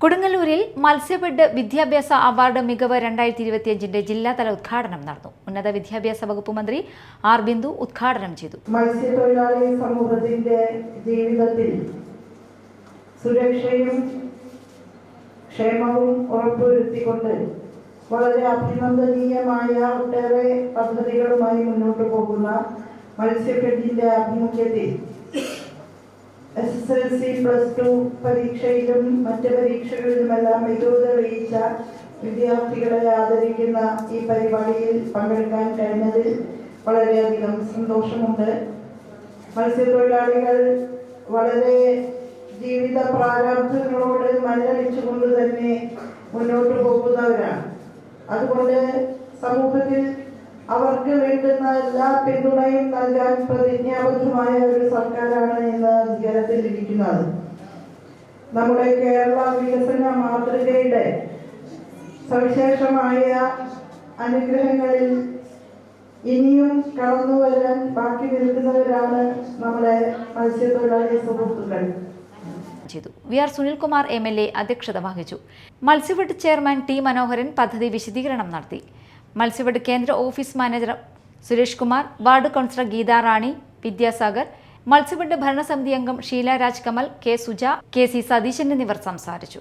കൊടുങ്ങല്ലൂരിൽ മത്സ്യബെഡ് വിദ്യാഭ്യാസ അവാർഡ് മികവ് രണ്ടായിരത്തി ഇരുപത്തിയഞ്ചിന്റെ ജില്ലാതല ഉദ്ഘാടനം നടന്നു. ഉന്നത വിദ്യാഭ്യാസ വകുപ്പ് മന്ത്രി ആർ ബിന്ദു ഉദ്ഘാടനം ചെയ്തു. മത്സ്യത്തൊഴിലാളി സമൂഹത്തിന്റെ ജീവിതത്തിൽ സുരക്ഷയും ക്ഷേമവും ഉറപ്പുവരുത്തിക്കൊണ്ട് വളരെ അഭിനന്ദനീയമായ ഒട്ടേറെ പദ്ധതികളുമായി മുന്നോട്ട് പോകുന്ന മത്സ്യബെഡിന്റെ ആഭിമുഖ്യത്തിൽ S L C plus two പരീക്ഷയിലും മറ്റ് പരീക്ഷകളിലുമെല്ലാം മികവ് തെളിയിച്ച വിദ്യാർത്ഥികളെ ആദരിക്കുന്ന ഈ പരിപാടിയിൽ പങ്കെടുക്കാൻ കഴിഞ്ഞതിൽ വളരെയധികം സന്തോഷമുണ്ട്. മത്സ്യത്തൊഴിലാളികൾ വളരെ ജീവിത പ്രാരാബ്ധങ്ങളോട് മല്ലടിച്ചുകൊണ്ട് തന്നെ മുന്നോട്ട് പോകുന്നവരാണ്. അതുകൊണ്ട് സമൂഹത്തിൽ അവർക്ക് വേണ്ടുന്ന എല്ലാ പിന്തുണയും നൽകാൻ പ്രതിജ്ഞാബദ്ധമായ ഒരു സർക്കാരാണ് ഇന്ന് ജനത്തിലിരിക്കുന്നത്. നമ്മുടെ കേരള വികസന മാതൃകയുടെ സവിശേഷമായ അനുഗ്രഹങ്ങളിൽ ഇനിയും കടന്നു വരാൻ ബാക്കി നിൽക്കുന്നവരാണ് നമ്മുടെ മത്സ്യത്തൊഴിലാളി സുഹൃത്തുക്കൾ. ചെയ്തു. V R Sunilkumar M L A അധ്യക്ഷത വഹിച്ചു. മത്സ്യഫെഡ് ചെയർമാൻ ടി മനോഹരൻ പദ്ധതി വിശദീകരണം നടത്തി. മത്സ്യഫെഡ് കേന്ദ്ര office manager Suresh Kumar ward councillor Geetha Rani Vidyasagar മത്സ്യബോർഡ് ഭരണസമിതി അംഗം Sheela Raj Kamal K Suja K C Satheesan എന്നിവർ സംസാരിച്ചു.